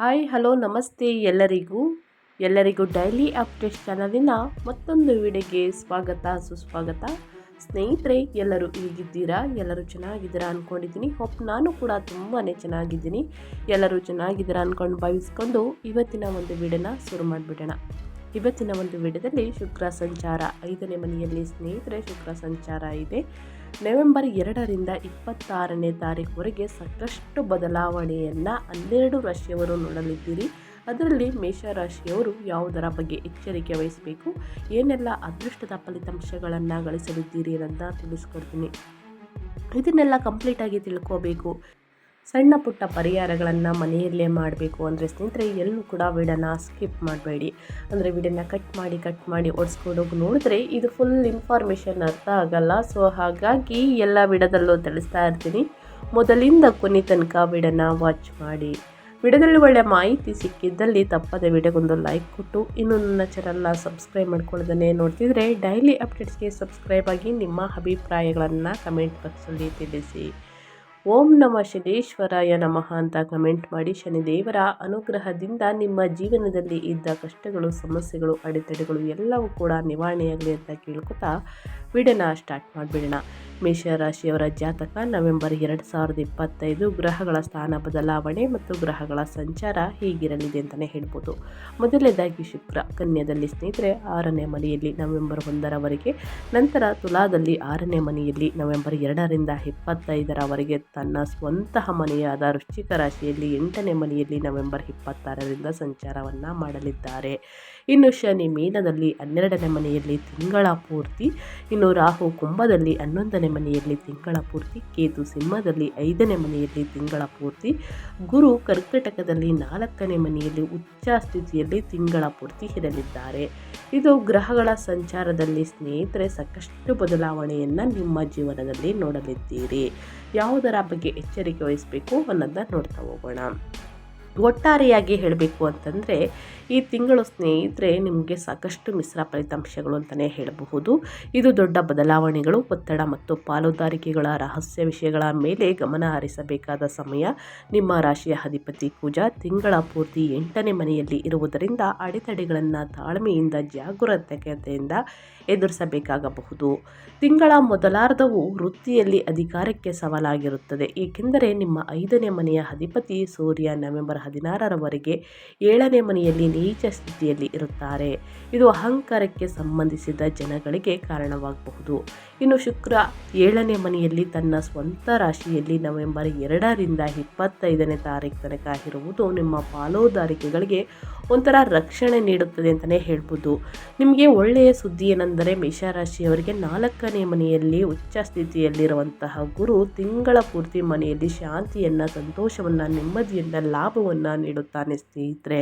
Hi, hello, ನಮಸ್ತೆ ಎಲ್ಲರಿಗೂ. ಎಲ್ಲರಿಗೂ ಡೈಲಿ ಅಪ್ಡೇಟ್ ಚಾನಲಿನ ಮತ್ತೊಂದು ವಿಡಿಯೋಗೆ ಸ್ವಾಗತ, ಸುಸ್ವಾಗತ. ಸ್ನೇಹಿತರೆ, ಎಲ್ಲರೂ ಈಗಿದ್ದೀರಾ ಎಲ್ಲರೂ ಚೆನ್ನಾಗಿದ್ದೀರಾ ಅಂದ್ಕೊಂಡಿದ್ದೀನಿ ಹೋಪ್ ನಾನು ಕೂಡ ತುಂಬಾ ಚೆನ್ನಾಗಿದ್ದೀನಿ. ಎಲ್ಲರೂ ಚೆನ್ನಾಗಿದ್ದೀರಾ ಅಂದ್ಕೊಂಡು ಭಾವಿಸ್ಕೊಂಡು ಇವತ್ತಿನ ಒಂದು ವಿಡಿಯೋನ ಶುರು ಮಾಡಿಬಿಡೋಣ. ಇವತ್ತಿನ ಒಂದು ವಿಡಿಯೋದಲ್ಲಿ ಶುಕ್ರ ಸಂಚಾರ ಐದನೇ ಮನೆಯಲ್ಲಿ ಸ್ನೇಹಿತರೆ ಶುಕ್ರ ಸಂಚಾರ ಇದೆ. ನವೆಂಬರ್ ಎರಡರಿಂದ ಇಪ್ಪತ್ತಾರನೇ ತಾರೀಕುವರೆಗೆ ಸಾಕಷ್ಟು ಬದಲಾವಣೆಯನ್ನು ಹನ್ನೆರಡು ರಾಶಿಯವರು ನೋಡಲಿದ್ದೀರಿ. ಅದರಲ್ಲಿ ಮೇಷರಾಶಿಯವರು ಯಾವುದರ ಬಗ್ಗೆ ಎಚ್ಚರಿಕೆ ವಹಿಸಬೇಕು, ಏನೆಲ್ಲ ಅದೃಷ್ಟದ ಫಲಿತಾಂಶಗಳನ್ನು ಗಳಿಸಲಿದ್ದೀರಿ ಅಂತ ತಿಳಿಸ್ಕೊಡ್ತೀನಿ. ಇದನ್ನೆಲ್ಲ ಕಂಪ್ಲೀಟಾಗಿ ತಿಳ್ಕೋಬೇಕು. ಸಣ್ಣ ಪುಟ್ಟ ಪರಿಹಾರಗಳನ್ನು ಮನೆಯಲ್ಲೇ ಮಾಡಬೇಕು ಅಂದರೆ ಸ್ನೇಹಿತರೆ ಎಲ್ಲೂ ಕೂಡ ವಿಡನ ಸ್ಕಿಪ್ ಮಾಡಬೇಡಿ. ಅಂದರೆ ವಿಡನ್ನ ಕಟ್ ಮಾಡಿ ಕಟ್ ಮಾಡಿ ಓಡಿಸ್ಕೊಂಡೋಗಿ ನೋಡಿದ್ರೆ ಇದು ಫುಲ್ ಇನ್ಫಾರ್ಮೇಷನ್ ಅರ್ಥ ಆಗಲ್ಲ. ಸೊ ಹಾಗಾಗಿ ಎಲ್ಲ ವಿಡದಲ್ಲೂ ತಿಳಿಸ್ತಾ ಇರ್ತೀನಿ. ಮೊದಲಿಂದ ಕೊನೆ ತನಕ ವಿಡನ ವಾಚ್ ಮಾಡಿ. ವಿಡಿಯೋದಲ್ಲಿ ಒಳ್ಳೆ ಮಾಹಿತಿ ಸಿಕ್ಕಿದ್ದಲ್ಲಿ ತಪ್ಪದೆ ವಿಡಿಯೋಗೊಂದು ಲೈಕ್ ಕೊಟ್ಟು, ಇನ್ನೂ ನನ್ನ ಚಾನಲ್ನ ಸಬ್ಸ್ಕ್ರೈಬ್ ಮಾಡ್ಕೊಳ್ಳೋದನ್ನೇ ನೋಡ್ತಿದ್ರೆ ಡೈಲಿ ಅಪ್ಡೇಟ್ಸ್ಗೆ ಸಬ್ಸ್ಕ್ರೈಬ್ ಆಗಿ ನಿಮ್ಮ ಅಭಿಪ್ರಾಯಗಳನ್ನು ಕಮೆಂಟ್ ಬಾಕ್ಸಲ್ಲಿ ತಿಳಿಸಿ. ಓಂ ನಮ ಶನೇಶ್ವರಾಯ ನಮಃ ಅಂತ ಕಮೆಂಟ್ ಮಾಡಿ ಶನಿದೇವರ ಅನುಗ್ರಹದಿಂದ ನಿಮ್ಮ ಜೀವನದಲ್ಲಿ ಇದ್ದ ಕಷ್ಟಗಳು, ಸಮಸ್ಯೆಗಳು, ಅಡೆತಡೆಗಳು ಎಲ್ಲವೂ ಕೂಡ ನಿವಾರಣೆಯಾಗಲಿ ಅಂತ ಕೇಳ್ಕೊತಾ ವಿಡಿಯೋನ ಸ್ಟಾರ್ಟ್ ಮಾಡಿಬಿಡೋಣ. ಮೇಷರಾಶಿಯವರ ಜಾತಕ ನವೆಂಬರ್ ಎರಡು ಸಾವಿರದ ಇಪ್ಪತ್ತೈದು, ಗ್ರಹಗಳ ಸ್ಥಾನ ಬದಲಾವಣೆ ಮತ್ತು ಗ್ರಹಗಳ ಸಂಚಾರ ಹೀಗಿರಲಿದೆ ಅಂತಲೇ ಹೇಳ್ಬೋದು. ಮೊದಲನೇದಾಗಿ ಶುಕ್ರ. ಕನ್ಯದಲ್ಲಿ ಸ್ನೇಹಿತರೆ, ಆರನೇ ಮನೆಯಲ್ಲಿ ನವೆಂಬರ್ ಒಂದರವರೆಗೆ, ನಂತರ ತುಲಾದಲ್ಲಿ ಆರನೇ ಮನೆಯಲ್ಲಿ ನವೆಂಬರ್ ಎರಡರಿಂದ ಇಪ್ಪತ್ತೈದರವರೆಗೆ ತನ್ನ ಸ್ವಂತಹ ಮನೆಯಾದ ವೃಶ್ಚಿಕ ರಾಶಿಯಲ್ಲಿ ಎಂಟನೇ ಮನೆಯಲ್ಲಿ ನವೆಂಬರ್ ಇಪ್ಪತ್ತಾರರಿಂದ ಸಂಚಾರವನ್ನು ಮಾಡಲಿದ್ದಾರೆ. ಇನ್ನು ಶನಿ ಮೀನದಲ್ಲಿ ಹನ್ನೆರಡನೇ ಮನೆಯಲ್ಲಿ ತಿಂಗಳ ಪೂರ್ತಿ, ಇನ್ನು ರಾಹು ಕುಂಭದಲ್ಲಿ ಹನ್ನೊಂದನೇ ಮನೆಯಲ್ಲಿ ತಿಂಗಳ ಪೂರ್ತಿ, ಕೇತು ಸಿಂಹದಲ್ಲಿ ಐದನೇ ಮನೆಯಲ್ಲಿ ತಿಂಗಳ ಪೂರ್ತಿ, ಗುರು ಕರ್ಕಟಕದಲ್ಲಿ ನಾಲ್ಕನೇ ಮನೆಯಲ್ಲಿ ಉಚ್ಚ ಸ್ಥಿತಿಯಲ್ಲಿ ತಿಂಗಳ ಪೂರ್ತಿ ಇರಲಿದ್ದಾರೆ. ಇದು ಗ್ರಹಗಳ ಸಂಚಾರದಲ್ಲಿ ಸ್ನೇಹಿತರೆ ಸಾಕಷ್ಟು ಬದಲಾವಣೆಯನ್ನು ನಿಮ್ಮ ಜೀವನದಲ್ಲಿ ನೋಡಲಿದ್ದೀರಿ. ಯಾವುದರ ಬಗ್ಗೆ ಎಚ್ಚರಿಕೆ ವಹಿಸಬೇಕು ಅನ್ನೋದನ್ನ ನೋಡ್ತಾ ಹೋಗೋಣ. ಒಟ್ಟಾರೆಯಾಗಿ ಹೇಳಬೇಕು ಅಂತಂದರೆ ಈ ತಿಂಗಳು ಸ್ನೇಹಿತರೆ ನಿಮಗೆ ಸಾಕಷ್ಟು ಮಿಶ್ರ ಫಲಿತಾಂಶಗಳು ಅಂತಲೇ ಹೇಳಬಹುದು. ಇದು ದೊಡ್ಡ ಬದಲಾವಣೆಗಳು, ಒತ್ತಡ ಮತ್ತು ಪಾಲುದಾರಿಕೆಗಳ ರಹಸ್ಯ ವಿಷಯಗಳ ಮೇಲೆ ಗಮನ ಹರಿಸಬೇಕಾದ ಸಮಯ. ನಿಮ್ಮ ರಾಶಿಯ ಅಧಿಪತಿ ಪೂಜಾ ತಿಂಗಳ ಪೂರ್ತಿ ಎಂಟನೇ ಮನೆಯಲ್ಲಿ ಇರುವುದರಿಂದ ಅಡೆತಡೆಗಳನ್ನು ತಾಳ್ಮೆಯಿಂದ ಜಾಗರೂಕತೆಯಿಂದ ಎದುರಿಸಬೇಕಾಗಬಹುದು. ತಿಂಗಳ ಮೊದಲಾರ್ಧವು ವೃತ್ತಿಯಲ್ಲಿ ಅಧಿಕಾರಕ್ಕೆ ಸವಾಲಾಗಿರುತ್ತದೆ. ಏಕೆಂದರೆ ನಿಮ್ಮ ಐದನೇ ಮನೆಯ ಅಧಿಪತಿ ಸೂರ್ಯ ನವೆಂಬರ್ ಹದಿನಾರರವರೆಗೆ ಏಳನೇ ಮನೆಯಲ್ಲಿ ನೀಚ ಸ್ಥಿತಿಯಲ್ಲಿ ಇರುತ್ತಾರೆ. ಇದು ಅಹಂಕಾರಕ್ಕೆ ಸಂಬಂಧಿಸಿದ ಜನಗಳಿಗೆ ಕಾರಣವಾಗಬಹುದು. ಇನ್ನು ಶುಕ್ರ ಏಳನೇ ಮನೆಯಲ್ಲಿ ತನ್ನ ಸ್ವಂತ ರಾಶಿಯಲ್ಲಿ ನವೆಂಬರ್ ಎರಡರಿಂದ ಇಪ್ಪತ್ತೈದನೇ ತಾರೀಕು ತನಕ ಇರುವುದು ನಿಮ್ಮ ಪಾಲುದಾರಿಕೆಗಳಿಗೆ ಒಂಥರ ರಕ್ಷಣೆ ನೀಡುತ್ತದೆ ಅಂತಲೇ ಹೇಳ್ಬೋದು. ನಿಮಗೆ ಒಳ್ಳೆಯ ಸುದ್ದಿ ಏನೆಂದರೆ ಮೇಷರಾಶಿಯವರಿಗೆ ನಾಲ್ಕನೇ ಮನೆಯಲ್ಲಿ ಉಚ್ಚ ಸ್ಥಿತಿಯಲ್ಲಿರುವಂತಹ ಗುರು ತಿಂಗಳ ಪೂರ್ತಿ ಮನೆಯಲ್ಲಿ ಶಾಂತಿಯನ್ನು, ಸಂತೋಷವನ್ನು, ನೆಮ್ಮದಿಯನ್ನು, ಲಾಭವನ್ನು ನೀಡುತ್ತಾನೆ ಸ್ನೇಹಿತರೆ.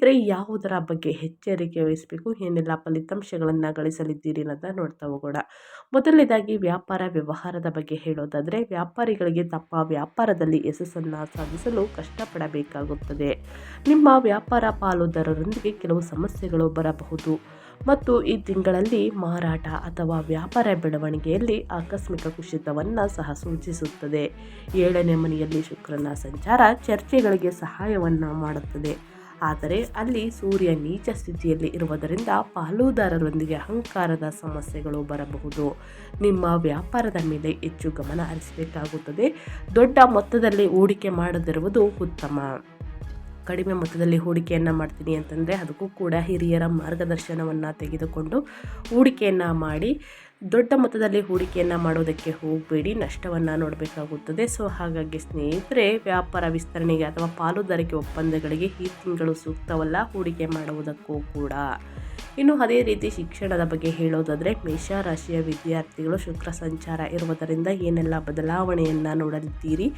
ಹಾಗಿದ್ದರೆ ಯಾವುದರ ಬಗ್ಗೆ ಎಚ್ಚರಿಕೆ ವಹಿಸಬೇಕು? ಏನೆಲ್ಲ ಫಲಿತಾಂಶಗಳನ್ನು ಗಳಿಸಲಿದ್ದೀರಿ ಅಂತ ನೋಡ್ತಾ ಹೋಗೋಣ. ಮೊದಲನೇದಾಗಿ, ವ್ಯಾಪಾರ ವ್ಯವಹಾರದ ಬಗ್ಗೆ ಹೇಳೋದಾದರೆ, ವ್ಯಾಪಾರಿಗಳಿಗೆ ತಪ್ಪ ವ್ಯಾಪಾರದಲ್ಲಿ ಯಶಸ್ಸನ್ನು ಸಾಧಿಸಲು ಕಷ್ಟಪಡಬೇಕಾಗುತ್ತದೆ. ನಿಮ್ಮ ವ್ಯಾಪಾರ ಪಾಲುದಾರರೊಂದಿಗೆ ಕೆಲವು ಸಮಸ್ಯೆಗಳು ಬರಬಹುದು. ಮತ್ತು ಈ ತಿಂಗಳಲ್ಲಿ ಮಾರಾಟ ಅಥವಾ ವ್ಯಾಪಾರ ಬೆಳವಣಿಗೆಯಲ್ಲಿ ಆಕಸ್ಮಿಕ ಕುಸಿತವನ್ನು ಸಹ ಸೂಚಿಸುತ್ತದೆ. ಏಳನೇ ಮನೆಯಲ್ಲಿ ಶುಕ್ರನ ಸಂಚಾರ ಚರ್ಚೆಗಳಿಗೆ ಸಹಾಯವನ್ನು ಮಾಡುತ್ತದೆ. ಆದರೆ ಅಲ್ಲಿ ಸೂರ್ಯ ನೀಚ ಸ್ಥಿತಿಯಲ್ಲಿ ಇರುವುದರಿಂದ ಪಾಲುದಾರರೊಂದಿಗೆ ಅಹಂಕಾರದ ಸಮಸ್ಯೆಗಳು ಬರಬಹುದು. ನಿಮ್ಮ ವ್ಯಾಪಾರದ ಮೇಲೆ ಹೆಚ್ಚು ಗಮನ ಹರಿಸಬೇಕಾಗುತ್ತದೆ. ದೊಡ್ಡ ಮೊತ್ತದಲ್ಲಿ ಹೂಡಿಕೆ ಮಾಡದಿರುವುದು ಉತ್ತಮ. ಕಡಿಮೆ ಮೊತ್ತದಲ್ಲಿ ಹೂಡಿಕೆಯನ್ನು ಮಾಡ್ತೀನಿ ಅಂತಂದರೆ ಅದಕ್ಕೂ ಕೂಡ ಹಿರಿಯರ ಮಾರ್ಗದರ್ಶನವನ್ನು ತೆಗೆದುಕೊಂಡು ಹೂಡಿಕೆಯನ್ನು ಮಾಡಿ ದೊಡ್ಡ ಮೊತ್ತದಲ್ಲಿ ಹೂಡಿಕೆಯನ್ನು ಮಾಡೋದಕ್ಕೆ ಹೋಗಬೇಡಿ, ನಷ್ಟವನ್ನು ನೋಡಬೇಕಾಗುತ್ತದೆ. ಸೊ ಹಾಗಾಗಿ ಸ್ನೇಹಿತರೆ, ವ್ಯಾಪಾರ ವಿಸ್ತರಣೆಗೆ ಅಥವಾ ಪಾಲುದಾರಿಕೆ ಒಪ್ಪಂದಗಳಿಗೆ ಈ ತಿಂಗಳು ಸೂಕ್ತವಲ್ಲ, ಹೂಡಿಕೆ ಮಾಡುವುದಕ್ಕೂ ಕೂಡ. ಇನ್ನು ಅದೇ ರೀತಿ ಶಿಕ್ಷಣದ ಬಗ್ಗೆ ಹೇಳೋದಾದರೆ ಮೇಷರಾಶಿಯ ವಿದ್ಯಾರ್ಥಿಗಳು ಶುಕ್ರ ಸಂಚಾರ ಇರುವುದರಿಂದ ಏನೆಲ್ಲ ಬದಲಾವಣೆಯನ್ನು ನೋಡಲಿದ್ದೀರಿ,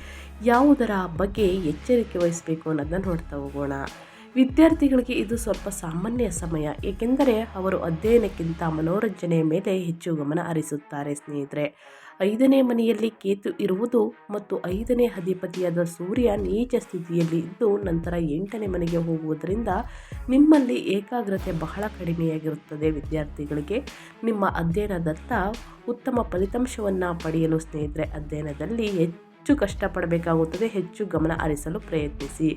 ಯಾವುದರ ಬಗ್ಗೆ ಎಚ್ಚರಿಕೆ ವಹಿಸಬೇಕು ಅನ್ನೋದನ್ನ ನೋಡ್ತಾ ಹೋಗೋಣ. ವಿದ್ಯಾರ್ಥಿಗಳಿಗೆ ಇದು ಸ್ವಲ್ಪ ಸಾಮಾನ್ಯ ಸಮಯ, ಏಕೆಂದರೆ ಅವರು ಅಧ್ಯಯನಕ್ಕಿಂತ ಮನೋರಂಜನೆಯ ಮೇಲೆ ಹೆಚ್ಚು ಗಮನ ಹರಿಸುತ್ತಾರೆ ಸ್ನೇಹಿತರೆ. ಐದನೇ ಮನೆಯಲ್ಲಿ ಕೇತು ಇರುವುದು ಮತ್ತು ಐದನೇ ಅಧಿಪತಿಯಾದ ಸೂರ್ಯ ನೀಚ ಸ್ಥಿತಿಯಲ್ಲಿ ಇದ್ದು, ನಂತರ ಎಂಟನೇ ಮನೆಗೆ ಹೋಗುವುದರಿಂದ ನಿಮ್ಮಲ್ಲಿ ಏಕಾಗ್ರತೆ ಬಹಳ ಕಡಿಮೆಯಾಗಿರುತ್ತದೆ ವಿದ್ಯಾರ್ಥಿಗಳಿಗೆ. ನಿಮ್ಮ ಅಧ್ಯಯನದತ್ತ ಉತ್ತಮ ಫಲಿತಾಂಶವನ್ನು ಪಡೆಯಲು ಸ್ನೇಹಿತರೆ, ಅಧ್ಯಯನದಲ್ಲಿ ಹೆಚ್ಚು ಕಷ್ಟಪಡಬೇಕಾಗುತ್ತದೆ, ಹೆಚ್ಚು ಗಮನ ಹರಿಸಲು ಪ್ರಯತ್ನಿಸಿ.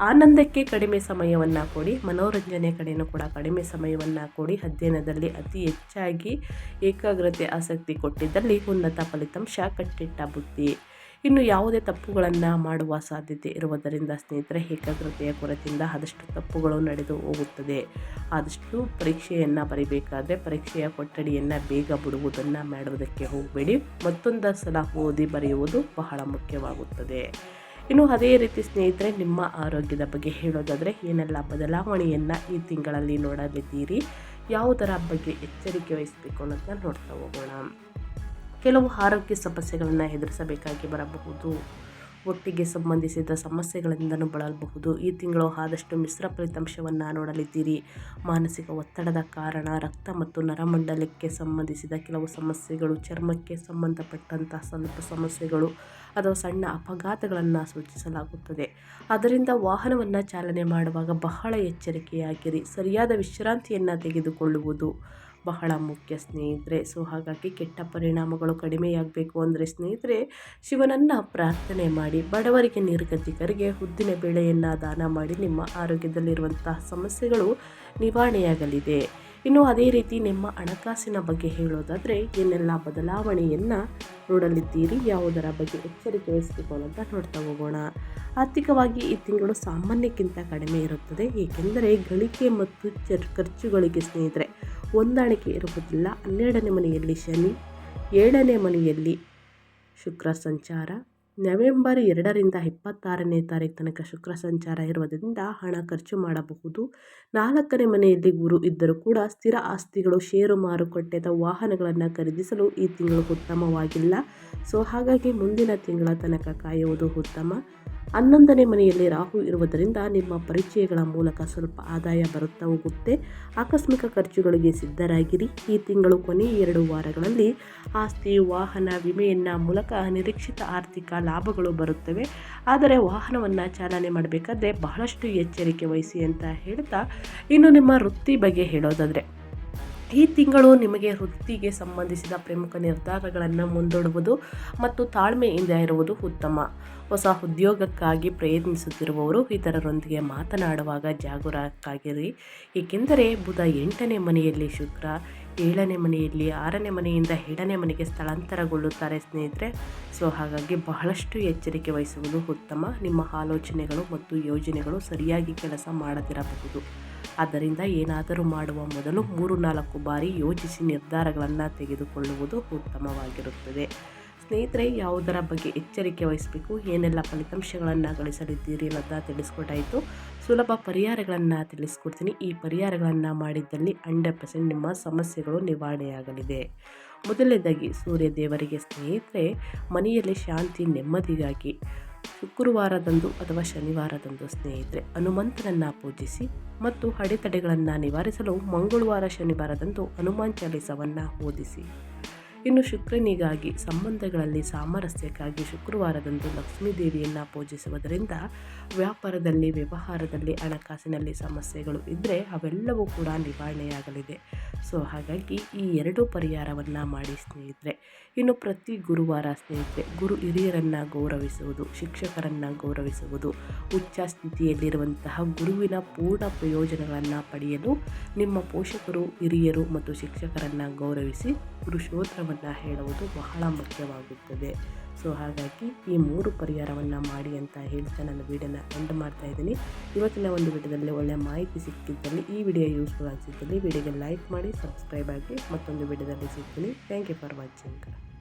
ಆನಂದಕ್ಕೆ ಕಡಿಮೆ ಸಮಯವನ್ನು ಕೊಡಿ, ಮನೋರಂಜನೆ ಕಡೆಯೂ ಕೂಡ ಕಡಿಮೆ ಸಮಯವನ್ನು ಕೊಡಿ. ಅಧ್ಯಯನದಲ್ಲಿ ಅತಿ ಹೆಚ್ಚಾಗಿ ಏಕಾಗ್ರತೆ ಆಸಕ್ತಿ ಕೊಟ್ಟಿದ್ದಲ್ಲಿ ಉನ್ನತ ಫಲಿತಾಂಶ ಕಟ್ಟಿಟ್ಟ ಬುದ್ಧಿ. ಇನ್ನು ಯಾವುದೇ ತಪ್ಪುಗಳನ್ನು ಮಾಡುವ ಸಾಧ್ಯತೆ ಇರುವುದರಿಂದ ಸ್ನೇಹಿತರೆ, ಏಕಾಗ್ರತೆಯ ಕೊರತೆಯಿಂದ ಆದಷ್ಟು ತಪ್ಪುಗಳು ನಡೆದು ಹೋಗುತ್ತದೆ. ಆದಷ್ಟು ಪರೀಕ್ಷೆಯನ್ನು ಬರೀಬೇಕಾದರೆ ಪರೀಕ್ಷೆಯ ಕೊಠಡಿಯನ್ನು ಬೇಗ ಬಿಡುವುದನ್ನು ಮಾಡುವುದಕ್ಕೆ ಹೋಗಬೇಡಿ. ಮತ್ತೊಂದು ಸಲ ಓದಿ ಬರೆಯುವುದು ಬಹಳ ಮುಖ್ಯವಾಗುತ್ತದೆ. ಇನ್ನು ಅದೇ ರೀತಿ ಸ್ನೇಹಿತರೆ, ನಿಮ್ಮ ಆರೋಗ್ಯದ ಬಗ್ಗೆ ಹೇಳೋದಾದರೆ ಏನೆಲ್ಲ ಬದಲಾವಣೆಯನ್ನು ಈ ತಿಂಗಳಲ್ಲಿ ನೋಡಲಿದ್ದೀರಿ? ಯಾವುದರ ಬಗ್ಗೆ ಎಚ್ಚರಿಕೆ ವಹಿಸಬೇಕು ಅನ್ನೋದನ್ನ ನೋಡ್ತಾ ಹೋಗೋಣ. ಕೆಲವು ಆರೋಗ್ಯ ಸಮಸ್ಯೆಗಳನ್ನು ಎದುರಿಸಬೇಕಾಗಿ ಬರಬಹುದು. ಒಟ್ಟಿಗೆ ಸಂಬಂಧಿಸಿದ ಸಮಸ್ಯೆಗಳಿಂದಲೂ ಬಳಲಬಹುದು. ಈ ತಿಂಗಳು ಆದಷ್ಟು ಮಿಶ್ರ ಫಲಿತಾಂಶವನ್ನು ನೋಡಲಿದ್ದೀರಿ. ಮಾನಸಿಕ ಒತ್ತಡದ ಕಾರಣ, ರಕ್ತ ಮತ್ತು ನರಮಂಡಲಕ್ಕೆ ಸಂಬಂಧಿಸಿದ ಕೆಲವು ಸಮಸ್ಯೆಗಳು, ಚರ್ಮಕ್ಕೆ ಸಂಬಂಧಪಟ್ಟಂತಹ ಸ್ವಲ್ಪ ಸಮಸ್ಯೆಗಳು ಅಥವಾ ಸಣ್ಣ ಅಪಘಾತಗಳನ್ನು ಸೂಚಿಸಲಾಗುತ್ತದೆ. ಅದರಿಂದ ವಾಹನವನ್ನು ಚಾಲನೆ ಮಾಡುವಾಗ ಬಹಳ ಎಚ್ಚರಿಕೆಯಾಗಿರಿ. ಸರಿಯಾದ ವಿಶ್ರಾಂತಿಯನ್ನು ತೆಗೆದುಕೊಳ್ಳುವುದು ಬಹಳ ಮುಖ್ಯ ಸ್ನೇಹಿತರೆ. ಸೊ, ಹಾಗಾಗಿ ಕೆಟ್ಟ ಪರಿಣಾಮಗಳು ಕಡಿಮೆಯಾಗಬೇಕು ಅಂದರೆ ಸ್ನೇಹಿತರೆ, ಶಿವನನ್ನು ಪ್ರಾರ್ಥನೆ ಮಾಡಿ, ಬಡವರಿಗೆ ನಿರ್ಗತಿಕರಿಗೆ ಉದ್ದಿನ ಬೇಳೆಯನ್ನು ದಾನ ಮಾಡಿ ನಿಮ್ಮ ಆರೋಗ್ಯದಲ್ಲಿರುವಂತಹ ಸಮಸ್ಯೆಗಳು ನಿವಾರಣೆಯಾಗಲಿದೆ. ಇನ್ನು ಅದೇ ರೀತಿ ನಿಮ್ಮ ಹಣಕಾಸಿನ ಬಗ್ಗೆ ಹೇಳೋದಾದರೆ ಏನೆಲ್ಲ ಬದಲಾವಣೆಯನ್ನು ನೋಡಲಿದ್ದೀರಿ, ಯಾವುದರ ಬಗ್ಗೆ ಎಚ್ಚರಿಕೆ ವಹಿಸಬೇಕು ಅಂತ ನೋಡ್ತಾ ಹೋಗೋಣ. ಆರ್ಥಿಕವಾಗಿ ಈ ತಿಂಗಳು ಸಾಮಾನ್ಯಕ್ಕಿಂತ ಕಡಿಮೆ ಇರುತ್ತದೆ, ಏಕೆಂದರೆ ಗಳಿಕೆ ಮತ್ತು ಚರ್, ಖರ್ಚುಗಳಿಗೆ ಸ್ನೇಹಿತರೆ, ಹೊಂದಾಣಿಕೆ ಇರುವುದಿಲ್ಲ. ಹನ್ನೆರಡನೇ ಮನೆಯಲ್ಲಿ ಶನಿ, ಏಳನೇ ಮನೆಯಲ್ಲಿ ಶುಕ್ರ ಸಂಚಾರ ನವೆಂಬರ್ ಎರಡರಿಂದ ಇಪ್ಪತ್ತಾರನೇ ತಾರೀಕು ತನಕ ಶುಕ್ರ ಸಂಚಾರ ಇರುವುದರಿಂದ ಹಣ ಖರ್ಚು ಮಾಡಬಹುದು. ನಾಲ್ಕನೇ ಮನೆಯಲ್ಲಿ ಗುರು ಇದ್ದರೂ ಕೂಡ ಸ್ಥಿರ ಆಸ್ತಿಗಳು, ಷೇರು ಮಾರುಕಟ್ಟೆ ವಾಹನಗಳನ್ನು ಖರೀದಿಸಲು ಈ ತಿಂಗಳು ಉತ್ತಮವಾಗಿಲ್ಲ. ಸೊ, ಹಾಗಾಗಿ ಮುಂದಿನ ತಿಂಗಳ ತನಕ ಕಾಯುವುದು ಉತ್ತಮ. ಹನ್ನೊಂದನೇ ಮನೆಯಲ್ಲಿ ರಾಹು ಇರುವುದರಿಂದ ನಿಮ್ಮ ಪರಿಚಯಗಳ ಮೂಲಕ ಸ್ವಲ್ಪ ಆದಾಯ ಬರುತ್ತಾ ಹೋಗುತ್ತೆ. ಆಕಸ್ಮಿಕ ಖರ್ಚುಗಳಿಗೆ ಸಿದ್ಧರಾಗಿರಿ. ಈ ತಿಂಗಳು ಕೊನೆ ಎರಡು ವಾರಗಳಲ್ಲಿ ಆಸ್ತಿ, ವಾಹನ ವಿಮೆಯನ್ನ ಮೂಲಕ ನಿರೀಕ್ಷಿತ ಆರ್ಥಿಕ ಲಾಭಗಳು ಬರುತ್ತವೆ. ಆದರೆ ವಾಹನವನ್ನು ಚಾಲನೆ ಮಾಡಬೇಕಾದ್ರೆ ಬಹಳಷ್ಟು ಎಚ್ಚರಿಕೆ ವಹಿಸಿ ಅಂತ ಹೇಳ್ತಾ ಇನ್ನು ನಿಮ್ಮ ವೃತ್ತಿ ಬಗ್ಗೆ ಹೇಳೋದಾದರೆ. ಈ ತಿಂಗಳು ನಿಮಗೆ ವೃತ್ತಿಗೆ ಸಂಬಂಧಿಸಿದ ಪ್ರಮುಖ ನಿರ್ಧಾರಗಳನ್ನು ಮುಂದೂಡುವುದು ಮತ್ತು ತಾಳ್ಮೆಯಿಂದ ಇರುವುದು ಉತ್ತಮ. ಹೊಸ ಉದ್ಯೋಗಕ್ಕಾಗಿ ಪ್ರಯತ್ನಿಸುತ್ತಿರುವವರು ಇತರರೊಂದಿಗೆ ಮಾತನಾಡುವಾಗ ಜಾಗರೂಕರಾಗಿರಿ. ಏಕೆಂದರೆ ಬುಧ ಎಂಟನೇ ಮನೆಯಲ್ಲಿ ಶುಕ್ರ, ಏಳನೇ ಮನೆಯಲ್ಲಿ ಆರನೇ ಮನೆಯಿಂದ ಏಳನೇ ಮನೆಗೆ ಸ್ಥಳಾಂತರಗೊಳ್ಳುತ್ತಾರೆ ಸ್ನೇಹಿತರೆ. ಸೊ, ಹಾಗಾಗಿ ಬಹಳಷ್ಟು ಎಚ್ಚರಿಕೆ ವಹಿಸುವುದು ಉತ್ತಮ. ನಿಮ್ಮ ಆಲೋಚನೆಗಳು ಮತ್ತು ಯೋಜನೆಗಳು ಸರಿಯಾಗಿ ಕೆಲಸ ಮಾಡದಿರಬಹುದು. ಆದ್ದರಿಂದ ಏನಾದರೂ ಮಾಡುವ ಮೊದಲು ಮೂರು ನಾಲ್ಕು ಬಾರಿ ಯೋಚಿಸಿ ನಿರ್ಧಾರಗಳನ್ನು ತೆಗೆದುಕೊಳ್ಳುವುದು ಉತ್ತಮವಾಗಿರುತ್ತದೆ. ಸ್ನೇಹಿತರೆ, ಯಾವುದರ ಬಗ್ಗೆ ಎಚ್ಚರಿಕೆ ವಹಿಸಬೇಕು, ಏನೆಲ್ಲ ಫಲಿತಾಂಶಗಳನ್ನು ಗಳಿಸಲಿದ್ದೀರಿ ಅನ್ನೋದನ್ನ ತಿಳಿಸ್ಕೊಟ್ಟಾಯಿತು. ಸುಲಭ ಪರಿಹಾರಗಳನ್ನು ತಿಳಿಸ್ಕೊಡ್ತೀನಿ. ಈ ಪರಿಹಾರಗಳನ್ನು ಮಾಡಿದ್ದಲ್ಲಿ ಹಂಡ್ರೆಡ್ ಪರ್ಸೆಂಟ್ ನಿಮ್ಮ ಸಮಸ್ಯೆಗಳು ನಿವಾರಣೆಯಾಗಲಿದೆ. ಮೊದಲನೇದಾಗಿ, ಸೂರ್ಯ ದೇವರಿಗೆ ಸ್ನೇಹಿತರೆ, ಮನೆಯಲ್ಲಿ ಶಾಂತಿ ನೆಮ್ಮದಿಗಾಗಿ ಶುಕ್ರವಾರದಂದು ಅಥವಾ ಶನಿವಾರದಂದು ಸ್ನೇಹಿತರೆ ಹನುಮಂತನನ್ನು ಪೂಜಿಸಿ ಮತ್ತು ಅಡೆತಡೆಗಳನ್ನು ನಿವಾರಿಸಲು ಮಂಗಳವಾರ ಶನಿವಾರದಂದು ಹನುಮಾನ್ ಚಾಲೀಸವನ್ನು ಓದಿಸಿ. ಇನ್ನು ಶುಕ್ರನಿಗಾಗಿ ಸಂಬಂಧಗಳಲ್ಲಿ ಸಾಮರಸ್ಯಕ್ಕಾಗಿ ಶುಕ್ರವಾರದಂದು ಲಕ್ಷ್ಮೀ ದೇವಿಯನ್ನು ಪೂಜಿಸುವುದರಿಂದ ವ್ಯಾಪಾರದಲ್ಲಿ, ವ್ಯವಹಾರದಲ್ಲಿ, ಹಣಕಾಸಿನಲ್ಲಿ ಸಮಸ್ಯೆಗಳು ಇದ್ದರೆ ಅವೆಲ್ಲವೂ ಕೂಡ ನಿವಾರಣೆಯಾಗಲಿದೆ. ಸೊ, ಹಾಗಾಗಿ ಈ ಎರಡೂ ಪರಿಹಾರವನ್ನು ಮಾಡಿ ಸ್ನೇಹಿತರೆ. ಇನ್ನು ಪ್ರತಿ ಗುರುವಾರ ಸ್ನೇಹಿತರೆ, ಗುರು ಹಿರಿಯರನ್ನು ಗೌರವಿಸುವುದು, ಶಿಕ್ಷಕರನ್ನು ಗೌರವಿಸುವುದು ಉಚ್ಚ ಸ್ಥಿತಿಯಲ್ಲಿರುವಂತಹ ಗುರುವಿನ ಪೂರ್ಣ ಪ್ರಯೋಜನಗಳನ್ನು ಪಡೆಯಲು ನಿಮ್ಮ ಪೋಷಕರು, ಹಿರಿಯರು ಮತ್ತು ಶಿಕ್ಷಕರನ್ನು ಗೌರವಿಸಿ ಗುರುಶೋತ್ರವನ್ನು ಹೇಳುವುದು ಬಹಳ ಮುಖ್ಯವಾಗುತ್ತದೆ. ಸೊ ಹಾಗಾಗಿ ಈ ಮೂರು ಪರಿಹಾರವನ್ನು ಮಾಡಿ ಅಂತ ಹೇಳ್ತಾ ನಾನು ವೀಡಿಯೋನ ಎಂಡ್ ಮಾಡ್ತಾ ಇದ್ದೀನಿ. ಇವತ್ತಿನ ಒಂದು ವಿಡಿಯೋದಲ್ಲಿ ಒಳ್ಳೆಯ ಮಾಹಿತಿ ಸಿಕ್ಕಿದ್ದಲ್ಲಿ ಈ ವಿಡಿಯೋ ಯೂಸ್ಫುಲ್ ಆಗಿದ್ದಲ್ಲಿ ವಿಡಿಯೋಗೆ ಲೈಕ್ ಮಾಡಿ ಸಬ್ಸ್ಕ್ರೈಬ್ ಆಗಿ ಮತ್ತೊಂದು ವಿಡಿಯೋದಲ್ಲಿ ಸಿಗ್ತೀನಿ. Thank you for watching